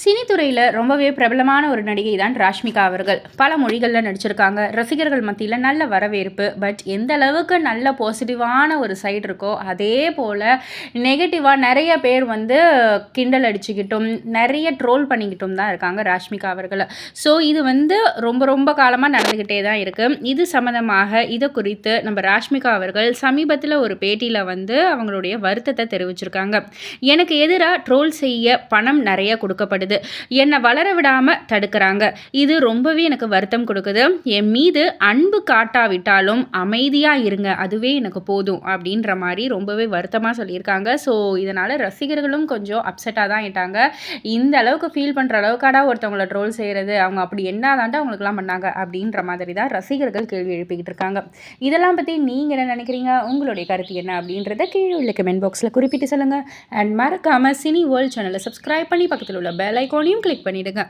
சினித்துறையில் ரொம்பவே பிரபலமான ஒரு நடிகை தான் ராஷ்மிகா அவர்கள். பல மொழிகளில் நடிச்சிருக்காங்க. ரசிகர்கள் மத்தியில் நல்ல வரவேற்பு பட் எந்த அளவுக்கு நல்ல பாசிட்டிவான ஒரு சைடு இருக்கோ அதே போல் நெகட்டிவாக நிறைய பேர் வந்து கிண்டல் அடிச்சுக்கிட்டும் நிறைய ட்ரோல் பண்ணிக்கிட்டும் தான் இருக்காங்க ராஷ்மிகா அவர்களை. ஸோ இது வந்து ரொம்ப ரொம்ப காலமாக நடந்துக்கிட்டே தான் இருக்குது இது சம்மந்தமாக இதை குறித்து நம்ம ராஷ்மிகா அவர்கள் சமீபத்தில் ஒரு பேட்டியில் வந்து அவங்களுடைய வருத்தத்தை தெரிவிச்சிருக்காங்க. எனக்கு எதிராக ட்ரோல் செய்ய பணம் நிறைய கொடுக்கப்படுது என்னை வளர விடாமல் தடுக்கிறாங்க. இது ரொம்பவே எனக்கு வருத்தம் கொடுக்குது. என் மீது அன்பு காட்டாவிட்டாலும் அமைதியாக இருங்க. அதுவே எனக்கு போதும் அப்படின்ற மாதிரி ரொம்பவே வருத்தமாக சொல்லியிருக்காங்க. ஸோ இதனால் ரசிகர்களும் கொஞ்சம் அப்செட்டாக தான் ஆயிட்டாங்க. இந்த அளவுக்கு ஃபீல் பண்ணுற அளவுக்காடா ஒருத்தவங்கள ட்ரோல் செய்கிறது அவங்க அப்படி என்ன தாண்டா அவங்களுக்குலாம் பண்ணாங்க? அப்படின்ற மாதிரி தான் ரசிகர்கள் கேள்வி எழுப்பிக்கிட்டு இருக்காங்க. இதெல்லாம் பற்றி நீங்கள் என்ன நினைக்கிறீங்க? உங்களுடைய கருத்து என்ன அப்படின்றத கீழே உள்ள கமெண்ட் பாக்ஸில் குறிப்பிட்டு சொல்லுங்கள் அண்ட் மறக்காமல் சினி வேர்ல்ட் சேனலை சப்ஸ்கிரைப் பண்ணி பக்கத்தில் உள்ள பெல் பெல் ஐக்கானையும் கிளிக் பண்ணிவிடுங்க